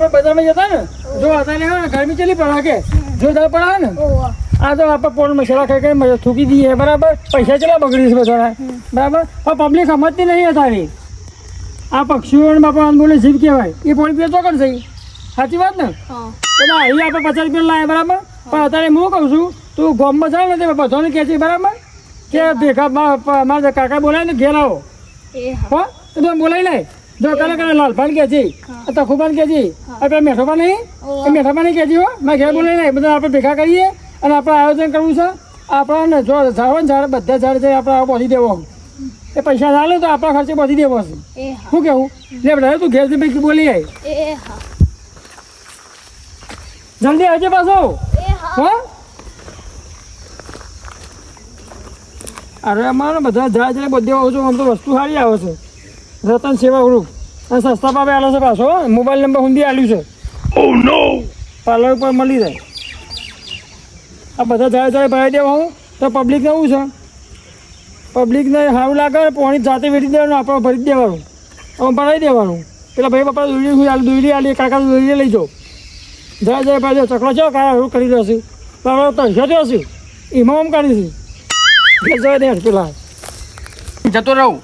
આપણે બજારમાં જતા ને જો અત્યારે હે ને ગરમી ચેલી પડે કે? જોરદાર પડે ને આ તો આપણે પોણ મસાલા ખાઈ ખાઈ મજા થૂકી દઈએ બરાબર? પૈસા કેટલા બગડી છે બધાના બરાબર? પણ પબ્લિક સમજતી નહીં અત્યારે આ પક્ષીઓને બાપા આંદોલન જીવ કહેવાય. એ પોણી પીએ તો કરશે. સાચી વાત ને? એટલે અહીં આપણે પચાસ રૂપિયા લાવે બરાબર? પણ અત્યારે હું કહું છું તું ગામમાં જાય ને તે બધાને કહે છે બરાબર? કે ભેગા મારા કાકા બોલાય ને ઘેર આવો. હા. તો બોલાવી લે. જો કાલે કાલે કે જી આ તખુભાન કહે છે આપણે મેઠોબા નહીં. એ મેઠોબા નહીં કે છે હો મેં ઘેર બોલે લે બધા આપણે ભેગા કરીએ અને આપણે આયોજન કરવું છે. આપણને જો ઝાડ હોય ઝાડ બધા ઝાડ છે આપણે આ બોધી દેવો. એ પૈસા ના લે તો આપણા ખર્ચે પહોંચી દેવો છે. શું કેવું? લે બધા તું ઘેરથી પૈકી બોલી હા. જલ્દી આવજે પાછો. એ હા. અરે અમારે બધા જાય જાય બધે આવું છું આમ તો વસ્તુ સારી આવે છે. રતન સેવા ગ્રુપ. સસ્તા પાપે આલે છે પાછો. મોબાઈલ નંબર સુધી આલ્યું છે. પાર્લર ઉપર મળી જાય. આ બધા જાય જાય ભરાઈ દેવા હું. તો પબ્લિકને એવું છે? પબ્લિકને સારું લાગે પાણી જાતે વેઠી દેવાનું આપણે ભરી જ દેવાનું. હું ભરાઈ દેવાનું. પેલા ભાઈ બાપા દોરી હું આલી દોરી આલી કાકા દોરી લઈ જાઓ. જાય જાય ભાઈ ચકડો છો કાકા હું કરી છું. બરાબર તો જતો હશું એમાં કરીશું ઘેર જવા દે પેલા જતો રહું.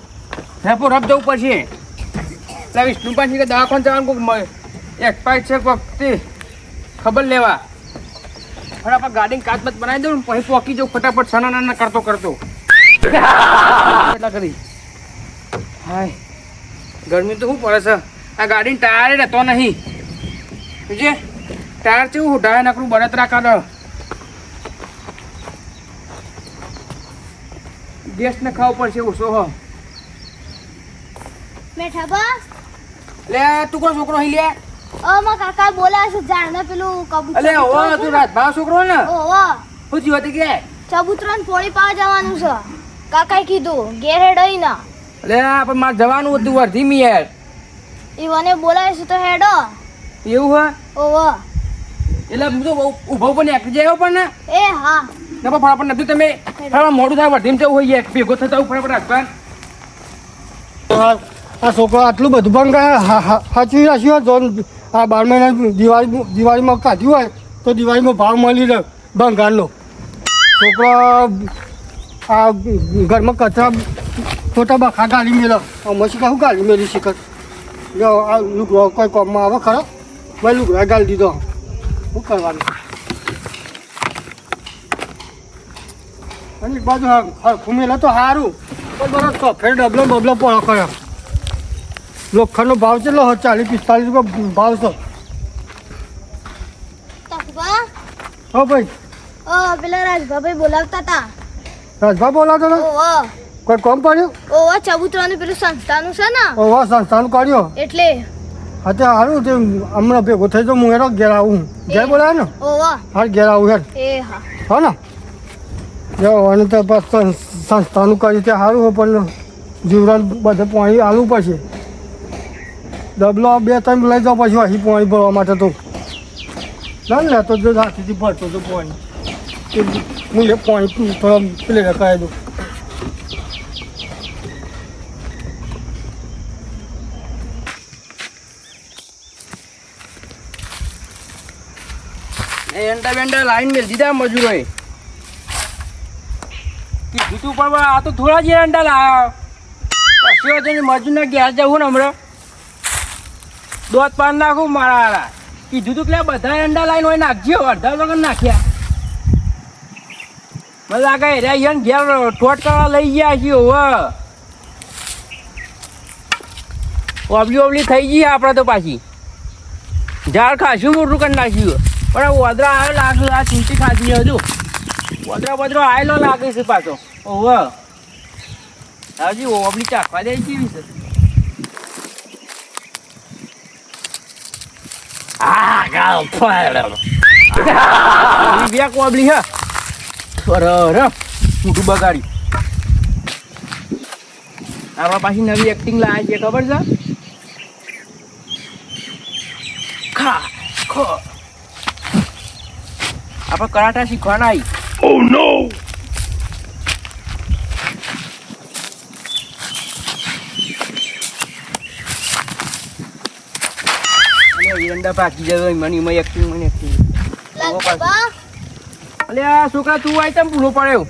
રેપો રફ જવું પડશે એટલે વિષ્ણુ પાછી કે દવાખાને જવાનું કોઈક એક્સપાયર છે વખતે ખબર લેવા. ફટાફટ ગાડી કાચ બાચ બનાવી દઉં પછી પોકી જાઉં ફટાફટ, સના નાના કરતો કરતો. એટલા કરી? હાય. ગરમી તો શું પડે છે? આ ગાડીને ટાયર રહેતો નહીં. જોજે ટાયર કેવું ઉઠાવે નકરું બળતરા કાઢ ગેસ ને ખાવ પડશે ઓછો હો? મેઠા બસ. લે ટુકડો છોકરો હી લે? ઓ માં કાકા બોલા છે ઝાડને પેલું કબૂતર અલે ઓ તું રાજભાવ છોકરો ને? ઓ શું પૂછી હતી કે? ચબૂતરાને પોળી પાવા જવાનું છે. કાકાએ કીધું ઘેરે ડઈ ના. અલે આ પણ મારે જવાનું હતું અડધી મી યાર ઈ મને બોલાય છે તો હેડો એવું હે? ઓ ઓ એટલે હું તો ઊભો પણ એકલી જાય પણ ને? એ હા. ને પણ ફટાફટ નથી તમે ફટાફટ મોડું થાય ધીમ જવું હોય એક ભેગો થતા હું ફટાફટ રાજભાન આ છોકરો આટલું બધું પણ હા- હા- સાચવી રાખ્યું હોય આ બાર મહિના દિવાળી દિવાળીમાં કાઢ્યું હોય, તો દિવાળીમાં ભાવ મળી રહે બંગાળનો છોકરો આ ઘરમાં કચરા ખોટા બખા ગાલી મેળો મસી કહું ગાલી મેળી શીખર જો, આ લુગડો કોઈ કોમમાં આવે ખરો? ભાઈ લુગડા ગાળી દીધો. શું કરવાનું? અને બાજુ હરખું મેલે તો સારું પણ બરો સફેદ ડબલો બબલો પણ કર્યો. લોખંડનો ભાવ કેટલો હોય? ચાલીસ પિસ્તાલીસ રૂપિયા ભાવ છે. તકવા હો ભાઈ. ઓ પેલા રાજભાભાઈ બોલાવતા હતા રાજભા હતો? કોઈ કોમ પડ્યું? ચબૂતરાનું પેલું સંસ્થાનું છે ને? ઓવા સંસ્થાનું કાઢ્યો એટલે. હા તે સારું તે હમણાં ભેગો થઈ તો હું એનો ઘેર આવું. બોલાવે ને? હા ઘેર આવું હેર. એ હા. હા ને? જો અને તો બસ સં- સંસ્થાનું કર્યું તે સારું પણ જીવરાન બધે પાણી આલવું પડશે. ડબલો બે ત્રણ લઈ જાઓ પછી અહીં પાણી ભરવા માટે તો. ના, ને, તો હાથીથી ભરતો તો પાણી. હું એ પાણી થોડા પેલે રખાય દઉં. એ એંડા બેંડા લાઈન મેલ દીધા મજૂરોએ. કીધું પણ આ તો થોડા જ એંડા લાવ્યા પછી મજૂર ને ઘેર જવું ને હમણાં? દોત પાન નાખું મારા હારા. કીધું તું કે બધા અંડા લાઈન હોય નાખજે અડધા વગર નાખ્યા. મને લાગે રે અહીંયા ઘેર કરવા લઈ ગયા છીએ હવે ઓબલી ઓબલી થઈ ગઈ આપણે તો પાછી. ઝાડ ખાસું મોટું કરી નાખ્યું પણ વદરા આવ્યો લાગે આ ચીંટી ખાધી હજુ. વદરા વદરો આવેલો લાગે છે પાછો. ઓવ હજી ઓબલી ચાખવા દે કેવી છે આ ગાવ ફાડો બે કોબલી હે અરે મોટું bagari. આપણા પાછી નવી એક્ટિંગ લાવે છે ખબર છે ખા ખો આપણે કરાટા શીખવાના આવી ઓ નો એંડા પાકી જાય મને એમાં એક્ટિંગ મને એક્ટિંગ અલે આ છોકરા તું આઈ તમ ભૂલો પડ્યો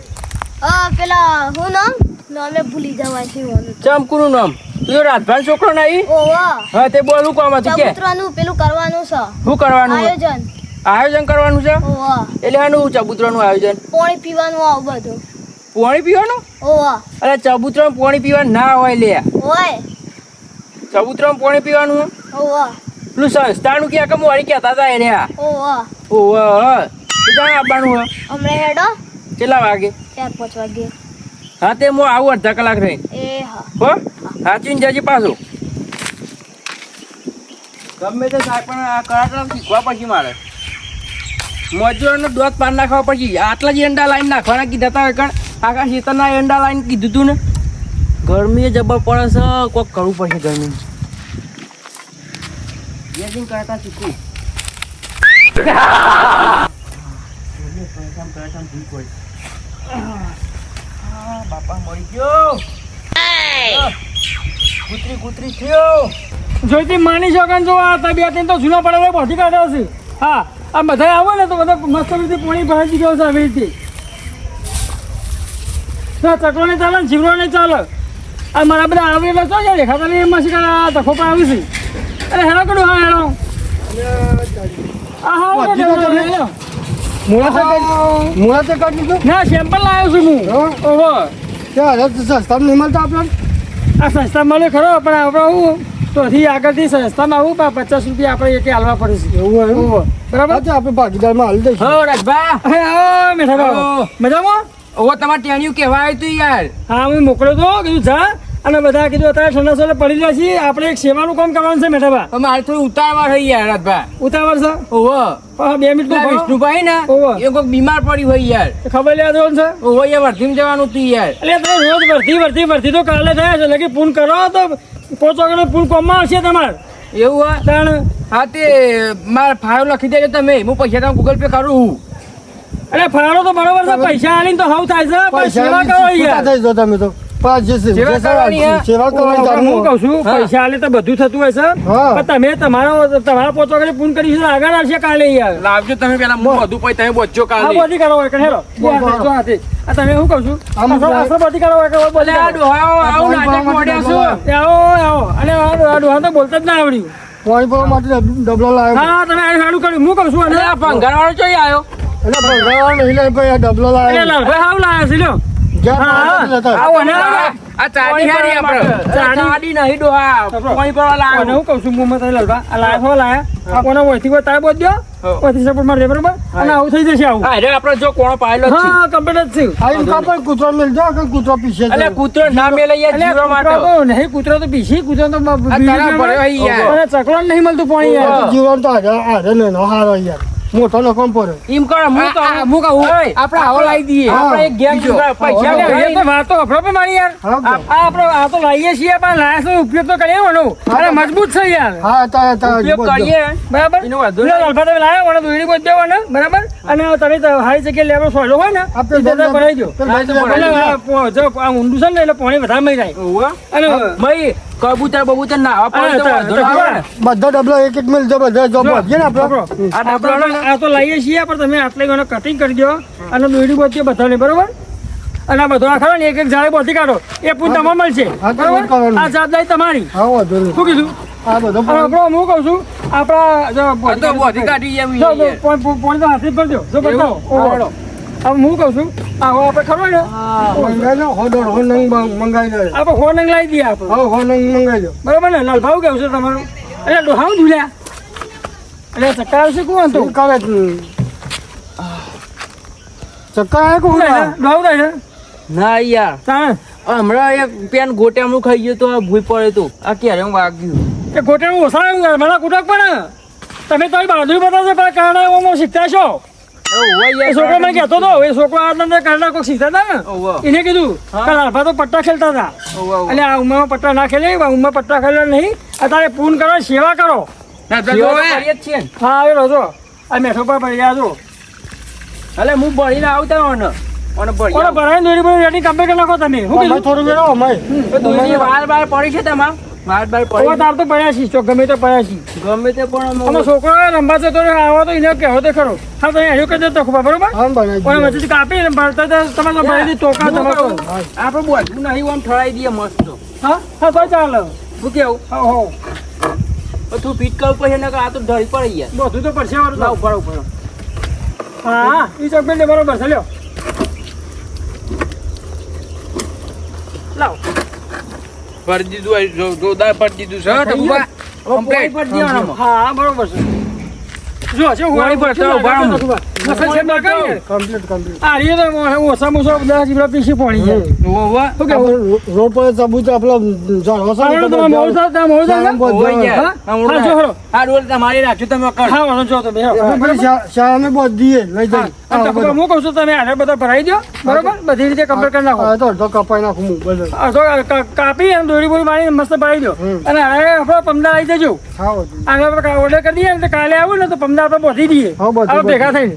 હા? પેલા હું નામ? નામે ભૂલી જવાય છે ચમકુનું નામ? તું રાજભાન છોકરો નહીં? ઓવા હા તે બોલું કોમ હતું? કે? ચબૂતરાનું પેલું કરવાનું છે. શું કરવાનું? આયોજન. આયોજન કરવાનું છે? એટલે આનું ચબૂતરાનું આયોજન? પાણી પીવાનું આવું બધું. પાણી પીવાનું? અરે ચબૂતરામાં પાણી પીવાનું ના હોય લે. ચબુતરા ચબૂતરામાં પાણી પીવાનું હોય? પેલું સંસ્થાનું ક્યાં કે વાળી કહેતા હતા એને આ? ઓહો તું જાણ આવવાનું હે હમણાં હેડો. કેટલા વાગે? ચાર પાંચ વાગે. હા તે હું આવું અડધા કલાક રહી. એ હા. હો? સાચીને જજે પાછું. ગમે તે સાહેબ પણ આ કરાટા શીખવા પછી મારે. મજૂરોનો દોત પાર નાખવા પછી. આટલા જ એંડા લાઈન નાખવાના કીધા હતા કારણ આખા શીતળના એંડા લાઈન કીધું તું ને. ગરમી જબર પડે છે કોક કરવું પડશે ગરમી યજિન કરાટા શીખવું બાપા મળી ગયો કૂતરી કૂતરી થયો જોઈતી માની શકો જો આ તબિયત તો જૂના પડે બધી કાઢ્યો છે હા, આ બધા આવો ને તો બધા મસ્ત રીતે પાણી ભરાઈ ગયો છે આવી રીતે. ના, ચકલો ને ચાલે જીવડો જીવરો ને ચાલે. આ મારા બધા આવેલા તો છે દેખાતા નહીં? એમાં શીખા આ તખો પણ આવી છે અરે હેલો કડું હા હેલો આ હા તો. હેલો. મુળાતે દીધું? ના સેમ્પલ લાવ્યો છું હું. હા? ઓહો. ત્યાં તો સસ્તા નહીં મળતા આપણને. આ સસ્તા મળે ખરો પણ આપણે હું તોથી આગળથી સસ્તામાં આવું પણ પચાસ રૂપિયા આપણે એક હાલવા પડે છે. એવું હોય બરાબર? છે આપણે ભાગીદારમાં હાલી દઈશું હો રાજભા મેઠા મજામાં? ઓ તમારે ટેણિયું કહેવાય તું યાર. હા હું મોકલ્યો તો કીધું જા. અને બધા કીધું અત્યારે ઠંડા સોલે પડી રહ્યા છીએ આપણે એક સેવાનું કામ કરવાનું છે મેઠા બા મારે થોડું ઉતાવળ થઈ યાર રાજભા ઉતાવળ છે? ઓહો. હા, બે મિનિટ વિષ્ણુભાઈ ને ઓહો. એ કોઈક બીમાર પડી હોય યાર. ખબર લેવા જવાનું છે? ઓહો એ વર્ધીમાં જવાનું તું યાર. એટલે તમે રોજ વર્ધી વર્ધી વર્ધી તો કાલે થયા છે લગી ફોન કરો તો પોચો વાગ્યાનો કોમ કોમમાં આવશે તમારે. એવું હોય? તાણ. હા તે મારા ફાળો લખી દેજો તમે. હું પૈસા તમે ગૂગલ પે કરું હું અરે ફાળો તો બરોબર છે પૈસા આલીને તો હાવ થાય છે પણ સેવા કરો યાર. થઈ જાઓ તમે તો? પૈસા આલે તો બધું થતું હોય છે. પણ તમે તમારો તમારા પોચો વાગે પૂન કરીશું આગળ આવશે કાલે યાર લાવજો તમે પેલા હું બધું પછી તમે બોચો કાલે. બધી કરો હોય કે હેરો બોલ, બોલ. જો હાથે. આ તમે શું કહું છું? આમ અસર- જાય. અસર બધી કરો હોય કે બધી અલે આ કરો. ડોહાઓ આવું નાટક મોડ્યા બોલ, આવો આવો અને આ ડો- આ ડોહા તો બોલતા જ ના આવડ્યું. પાણી ભરવા માટે ડબલો લાવ્યો. હા તમે સારું કર્યું. હું કહું છું અને આ ભંગારવાળો ચોઈ આવ્યો? એટલે નહીં ડબલો લાવ્યો. હાવ લાયા છે લ્યો. આવો ને આ ચાડી હારી આપણે. ચાડી. ચાડી નહીં ડોહા પાણી ભરવા અને હું કહું છું મુંબઈ તમે આ લાયા લાયા. આ કોને વહીથી કોઈ તારે બોલ દો સપોર્ટ મારજે બરોબર? અને આવું થઈ જશે આવું. હા આપણે જો કોણો પાયેલો છે. હા કમ્પ્લીટ છે. આઈ કાપડ કૂતરો મેલજો કે કૂતરો ના મેલે યાર જીવવા માટે. તો નહીં કૂતરો તો પીસી કૂતરો તો તારા બીજું યાર. અને ચકલો નહીં મળતું પાણી યાર. જીવન તો હારો યાર. મોટો નખો પડે એમ કરો હું તો હું કહું. આપણે આવો લાવી દઈએ. આપણે એક ગેમ. પૈસા લે એ તો વાતો તો અફરો પણ મારી યાર. આપણે આ તો લાવીએ છીએ પણ લાયા છે ઉપયોગ તો કરીએ વણો અરે મજબૂત છે યાર. હા તો તો ઉપયોગ કરીએ. બરાબર? એનો વાંધો લો, નહીં. લાલભા તમે લાયા વણો દોડી કોઈ દેવો ને બરાબર? અને તમે તો હારી જગ્યાએ લેવો સોયલો હોય ને આપણે બધા ભરાઈ એટલે જો આ ઊંડું છે ને એટલે પાણી વધારે મળી જાય. અને ભાઈ કબૂતર બબૂતર ના આવા ના ને. ડબલો એક એક મિલ જબરજસ્ત જબરજસ્ત જો ને આપણે. આ ડબલો આ તો લઈએ છીએ પણ તમે આટલી મને કટિંગ કરી દો અને દોરી બોધી બધાને બરોબર? અને આ બધો આખા ખરો ને એક એક જાળે બોધી કાઢો. એ પૂન તમારે મળશે. બરોબર? આ જવાબદારી તમારી. હા વાંધો નહીં. શું કીધું? આપણો હું કહું છું આપણા બોધી કાઢી. પોણી તો હાથે ભરજો. જો બતાવો. હવે હું કહું છું આ હવે આપણે ખરો ને? મંગાઈ લો હો દોઢ હો નંગ મંગાઈ દે આપણે હો લાવી દઈએ આપણે હા હો નંગ મંગાઈ લો. બરાબર ને? લાલભાવ કેવું છે તમારું? એટલે ડોહાવ ધુલ્યા. એટલે ચક્કા આવશે કોણ તો? કરે છે? ચક્કર આવે કે હું આવે? ડોહાવ થાય છે ના યાર તાણ? હમણાં એક પેન ગોટામું ખાઈ ગયું તો ભૂઈ પડે તો. આ ક્યારે હું વાગ્યું? કે ગોટામું ઓસાયું મારા કુટક પણ તમે તો બાજુ બતાવશો પણ કારણે શીખતા છો. એ છોકરો મને કહેતો હતો એ છોકરો આ અંદર કારણે કોઈ શીખતા હતા ને. એને કીધું કાલ આલ્ફા તો પટ્ટા ખેલતા હતા. ઓહો. આ ઉંમરમાં પટ્ટા ના ખેલે ઉંમર પટ્ટા ખેલે નહીં. અત્યારે પૂન કરો સેવા કરો. હા આવેલો છો. આ મેઠો પર પડી છો. અલે હું ભણીને આવતા ભણી કોને ભરાઈને દોરી કરી નાખો તમે કીધું થોડું વેરો અમારે. તો વાર બાર પડી છે તમાર વાર બાર પડી તાર તો પડ્યા છીએ ચોક ગમે તે પડ્યા છીએ. ગમે તે પણ અમે છોકરો રમવા જતો આવો તો એને કહેવો તો ખરો. હા તો અહીંયા કરી દેતો ખબર બરોબર? આમ પણ દઈએ. કાપી ભરતા તમારે તો ભરી દી ટોકા તમે આપણે બોધું નહીં આમ ઠરાઈ દઈએ મસ્ત. હા? હા તો ચાલે. શું કેવું? હા હો. તો ફીટ કરવું પડશે નકર આ તો ઢળી પડી ગયા બધું તો પડશે વાળું ના તો. ઉપર ઉપર હા એ ઈ ચોક બેન બરોબર છે લ્યો. લાવ. ભરી દીધું જોરદાર ભરી દીધું છે. હા બરોબર છે. જો છે હું વાળી પર ચાલો, લાગે વાળું. છે બાકા? કમ્પ્લીટ કમ્પ્લીટ આ રીએ તો ઓછામાં ઓછો દસ જીબડા પીસી પાણી છે ઓહો, ઓહો. શું કેવું આપણે રો- રોડ પર ચબૂત આપણો ઝાડવા છે તો બધા- તમે મોડું થાય ને? બધા- યાર. હા? જો આ રોલ તમારી રાખજો તમે કર હા જો તો બે આપણે શા- શાળામાં બધીએ લઈ જઈએ હા, કહું છું તમે આને બધા ભરાઈ દો બરોબર? બધી રીતે કમ્પ્લીટ કરી નાખો. તો અડધો કપાઈ નાખું હું બધું. આ કાપી અને દોરી બોરી મારી મસ્ત ભરાઈ દો અને હવે આપણે પમદા આવી જજો. આને આપણે ઓર્ડર કરી દઈએ ને તો કાલે આવું ને તો પમદા આપણે બોધી દઈએ. આપણે ભેગા. થઈને.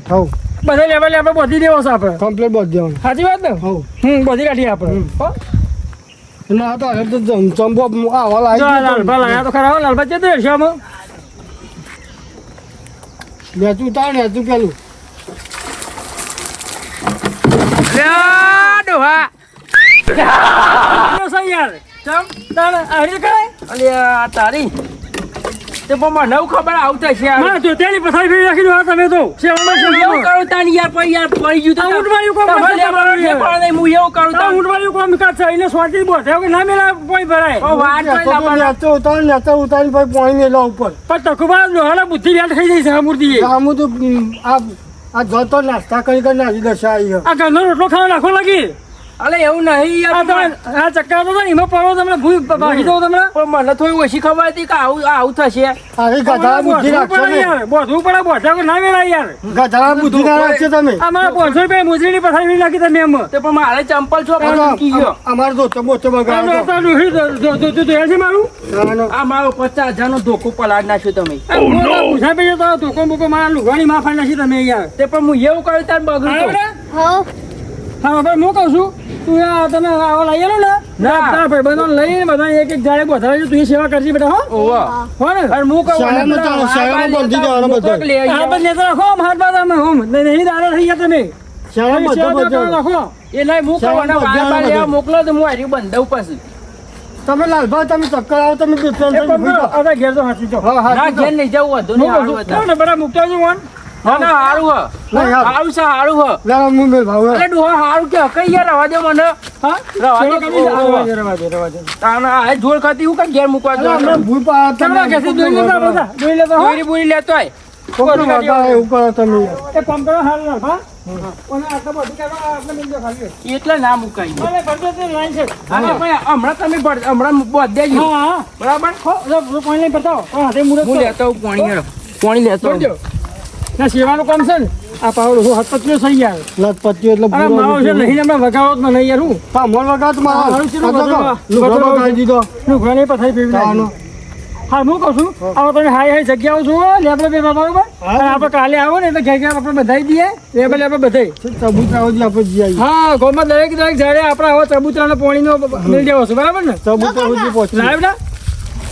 બધા લેવલે આપણે બોધી દેવો છે આપણે. કમ્પ્લીટ બધું દેવાનું. સાચી વાત ને. હમ બોધી કાઢીએ આપણે? એટલે તો હવે તો આવા તો. તો ખરા હો, લાલભા જતો રહેશે આમાં? નેચું ઉતાર, નેચું પેલું. લે, ડોહા. છે તારે તે પણ મને નવું ખબર આવતા આ. ના જો તેની પથારી ફેરી રાખી દો હા તમે તો સેવામાં એવું સેવામાં. કરું તાન યાર પણ યાર પડી ગયું તો ઉઠવાયું કોમ તમારે છે. પણ નહીં, હું એવું કરું તાન. ઊંટવાળું કોમ કાચ છે એને સ્વાતી બોધે કે ના મેલા કોઈ ભરાય ઓ, વાત તો લાવવાના. નેચું ઉતાર, નેચું ઉતારીને પછી પાણી મેલો ઉપર પણ તકુબા લોહાના બુદ્ધિ યાદ થઈ જાય છે આ મૂર્તિએ. આમ તો આ આ જતો નાસ્તા કરી કરી નાખી દશા આવી. આ ઘરનો રોટલો ખાવા નાખો લાગી અલે એવું નહીં આ યાર તમે આ ચક્કર તો એમાં પડો તમને ભૂઈ ભાગી દો તમને. પણ મને થોડી ઓછી ખબર હતી કે આવું આવું થશે. અરે ગધા બુદ્ધિ રાખશો ને. બોધવું પડે બોધા ના મેળાય યાર. ગધા બુદ્ધિ ના રાખશો તમે. આ મારા પાંચસો રૂપિયા મુજરીની પથારી નાખી તમે એમ. તે પણ મારે ચંપલ છો પણ મૂકી ગયો. અમારે દોસ્તો આ બગાડો તો દો- તો દો- દો- દોયા છે મારું. આ મારો પચાસ હજાર નો ધોકો પલાડ નાખ્યો તમે. મોટા પૂછા પે તો ધોકો બોકો મારા લુગાણી માફા નાખી તમે યાર. તે પણ હું એવું કર્યું તાર બગડ્યું? હો હા ભાઈ હું કહું છું તું આ તને આવો લઈ આલો ને. ના. તારા ભાઈબંધો લઈને બધા એક એક જાડે બોધાવે તું સેવા કરજે બેટા હો. ઓવા હો ને. અને હું કહું શાળામાં ચાલો, શાળામાં બંધી જવાનો બધો. આ બંધ લેતો રાખો માર બાદ અમે હોમ નહીં નહીં દાડા થઈ ગયા તમે. સાહેબ સેવા બધો. તો રાખો. એ લઈ હું કહું અને બાર બાર લેવા મોકલો તો હું હારી દઉં પછી. તમે લાલભાઈ તમે ચક્કર આવો તમે ઘેર તો હાચી જાઓ. હા હા ના ઘેર નહીં જવું હતું હું નહીં છું, બરાબર મૂકતા વન. ના ના હારું હ હારું છે હારું હ ના હું મેલ ભાવ અરે ડોહા હારું કે કઈ યાર રવા દે મને હા રવા દે કરી રવા દે, રવા દે, રવા દે. તાણ આ જોર ખાતી હું કઈ ઘેર મૂકવા દોઈ લેતા બધા. દોઈ લેતા બોરી બોરી લેતો આય તમે યાર. એક હાલ હા? બધું ખાલી. એટલે ના અરે, તે લાઈન છે. હા પણ હમણાં તમે હમણાં બોધ હા. બરાબર હો, લો, લો, પાણી બતાવો. હાથે મુરત હું લેતો પાણી પાણી લેતો આવું. જોડજો. ના, સેવાનું કામ છે ને. આ પાવડો હું હાથ થઈ ગયા. લથપતિયો એટલે અરે માવો છે નહીં અમે વગાડો જ નહીં યાર હું. પામોલ વગાડ તો મારા. હા, હારું છે તો લુગડો બધું દીધો. લુગડો નહીં પથાઈ પીવી નાખી. હા હું કહું છું હવે તમે હાઈ હાઈ જગ્યાઓ જુઓ લેબલે બે બરોબર? બરાબર આપણે કાલે આવો ને એટલે ઘેર ઘેર આપણે બધાઈ દઈએ લેબલે આપણે બધાઈ ચબુતરા સુધી આપણે જઈ આવીએ. હા ગોમાં દરેક દરેક જયારે આપણે આવો ચબૂતરાનો પોણીનો મિલ દેવો છે બરાબર ને? ચબૂતરા સુધી પહોંચીએ. લાવ્યા ના?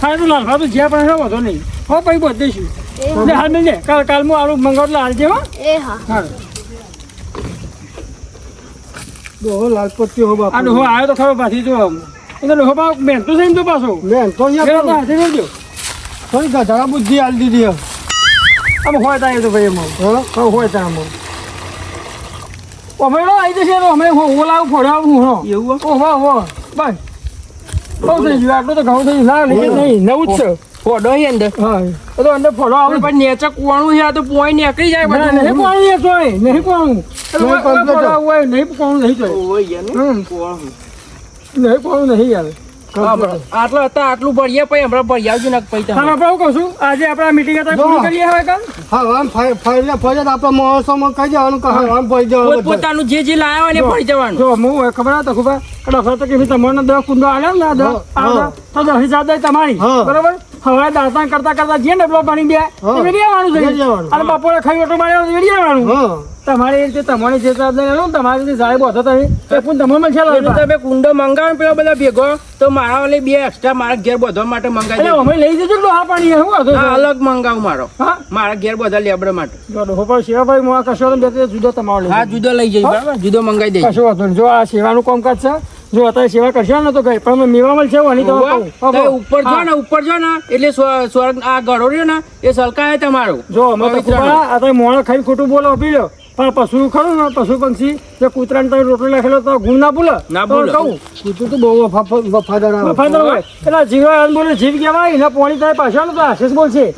હા તો લાલભા તો જ્યાં પણ વધો નહીં. હો પછી બધે દઈશું. એ એટલે હાલ મિલજે કાલ કાલ હું આવું મંગાવું એટલે હાલજે હો એ હા. હા. ડોહો લાલપતિ હો આ બાપુ. ડોહો આવ્યો તો ખરો પાછી જો એટલે તો ડોહો પા મહેનતું છે ને તો પાછો. મેન તો અહીંયા તો હાથે રહેજો થોડી ગધડા બુદ્ધિ આલી દીધી હે. આમ હોય તા એ તો ભાઈ એમાં. હો? હા હોય તા આમાં અમે તો આવી જશે તો અમે હું ઓલા ફોડાવું હો એવું હો હો હો. બસ બહુ થઈ ગયું આટલું તો થઈ ગયું ના નહીં નવું જ છે ફોડો છે અંદર હા તો અંદર ફોડો આવે પણ નેચે કુવાણું છે આ તો પોઈ નીકળી જાય ના, નહીં બધું કોણ એ તોય નહીં કોણ નહીં કોણ નહીં કોણ નહીં કોણ નહીં યાર હા, આટલું હતા આટલું ભરીએ પછી હમણાં ભરી આવજો ને પછી હા તમે આપણે કહું છું આજે આપણે મીટિંગ હતા. પૂરી કરીએ હવે કાલ હા, આમ ફાઈ- ફાઈલે ફરિયાદ આપણે મહોત્સવમાં કહી જવાનું કે હા, આમ ફરી જવાનું પોતાનું જે જે લાયા હોય ને. ભરી જવાનું જો હું ખબર હતા ખબર? એટલે ફરતો કે ભાઈ તમારો દસ કુંડો આલે ને દસ તો દસ હજાર તમારી. બરાબર? હવે દાંતણ કરતા કરતા જે ડબલો પાણી બે વેડી આવવાનું છે. અને બપોરે ખાઈ ઓટો માર્યો તો વેડી આવવાનું. હા. તમારી રીતે તમારી જે તમારે રીતે સાહેબ હતો તમે એ પણ તમે છે તમે કુંડો મંગાવો પેલા બધા ભેગો તો મારા વાલે બે એક્સ્ટ્રા મારા ઘેર બધવા માટે મંગાવી અમે લઈ જજો આ પાણી શું હતો અલગ મંગાવું મારો. હા? મારા ઘેર બધા લેબડા માટે. જો ડોહો પર શિવાભાઈ મોવા કશો બે જુદો તમારો લઈ હા જુદો લઈ જઈશ બરાબર? જુદો મંગાવી દઈશ કશો વાંધો જો આ સેવાનું કામકાજ છે. જો અત્યારે સેવા કરશો ને તો કઈ પણ અમે મેવામાં છે એની તો ઉપર જો ને ઉપર જો ને એટલે સ્વ- સ્વર્ગ આ ગળો રહ્યો ને એ સલકાય તમારું. જો અમે તો અત્યારે મોણો ખાઈ ખોટું બોલો પી લો પણ પશુ ખરું ને પશુ પંક્ષી જે કૂતરાને તમે રોટલો નાખેલો તો ગુણ ના ભૂલે? ના ભૂલે. કહું. કૂતરું તો બહુ વફા- વફાદાર વફાદાર હોય. એટલે જીવા બોલે જીવ કહેવાય એના પોણી તારે પાછળ તો આશીષ બોલશે.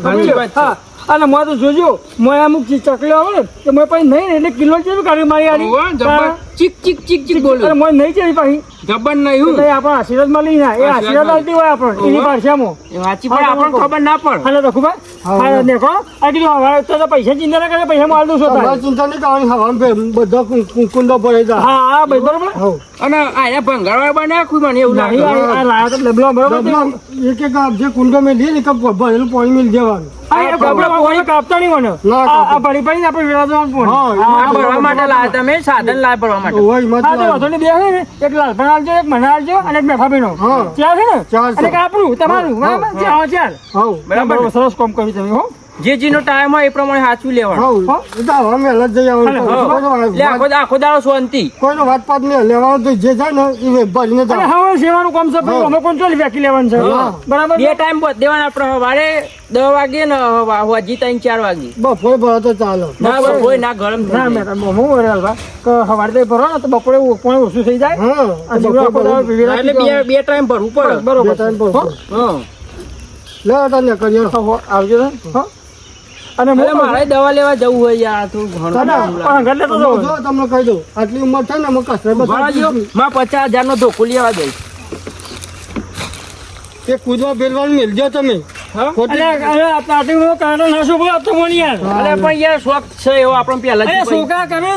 હા. અને મોં તો જોજો મોં અમુક ચીજ ચકલી આવે ને તો મોં પછી નહીં ને એટલે કિલો કેવી કાઢી મારી આની જબ્બર. ચીક ચીક ચીક ચીક અને અરે મોં નહીં છે પાછી. જબ્બર નહીં હું. નહીં એ આશીર્વાદ આશીર્વાદ લઈ ના એ આશીર્વાદ આલતી આવતી હોય આપણે એની ભાષામાં એ વાંચી પણ આપણને ખબર ના પડે. હાલો તો ખુબા હા. દેખો. આ કીધું હવે તો તો પૈસા ચિંતા ના કરે પૈસા માલ દઉં છું ચિંતા નહીં કરવાની હવામાં બે- બધા કુંડો ભરાઈ જાય. હા હા ભાઈ બરોબર. અને આયા ભંગારવા બનાવ્યા મને એવું નહીં લાગે. આ- લાયા તો ડબલો બરોબર. એક એક જે કુંડો મેં લીધી ને કે ભરેલું પાણી મેં દેવાનું સરસ કામ કર્યું તમે, હો. જે જેનો ટાઈમ હોય એ પ્રમાણે સાચું લેવાનું. આખો દાડો શાંતિ. કોઈનો વાત પાત નહીં. લેવાનું તો જે જાય ને એ ભરીને હવે સેવાનું કામ છે, ભાઈ, અમે કોણ ચોલી વેકી લેવાનું છે. બરાબર બે ટાઈમ દેવાના આપણે સવારે દસ વાગે ને હજી ત્રણ ચાર વાગે. બપોરે ભરો તો ચાલો. ના બપોરે ના ગરમ ના, મેડમ હું હું કે સવારે તો ભરો ને તો બપોરે પણ ઓછું થઈ જાય. એટલે બે બે ટાઈમ ભરવું પડે. બરોબર ટાઈમ ભરવું હા? લે તને હો, આવજો ને. હો. અને મારે દવા લેવા જવું હોય યાર થોડું ઘણો લેતો જો તમને કહી દઉં આટલી ઉંમર છે ને અમે કસરતમાં પચાસ હજાર નો ધોકો લેવા જઈશ તે કૂદવા ફેરવાનું મેલજો તમે.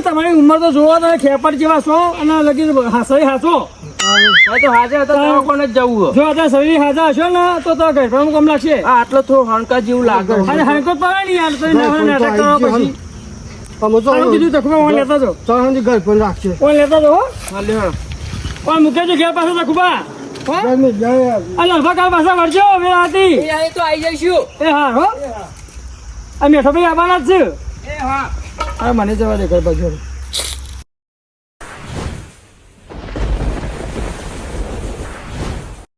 તમારી ઉંમર તો જોવા તમે ખેપર જેવા છો અને લગી હાસો. હાચો તો હાજર હતા જ જવું. જો અત્યારે શરીર હાજર હશો ને તો તો ઘર પર કમ લાગશે. આ આટલો થોડો હણકા જેવું લાગે. અરે હરકત પડે ને યાર તો ના, નવા નાટક કરો પછી. અમે તો આનું કીધું તખુબા ઓન લેતા જો ઘર પણ રાખશે ઓન લેતા જો હા, લ્યો. ઓન મૂકે જો ઘેર પાસે તખુબા હો. આ કાલ પાછા વળજો એ અહીં તો આવી જઈશું. એ હા હો. આ મેઠો ભાઈ આવવાના જ છે. એ હા. હા મને જવા દે ઘર બાજુ.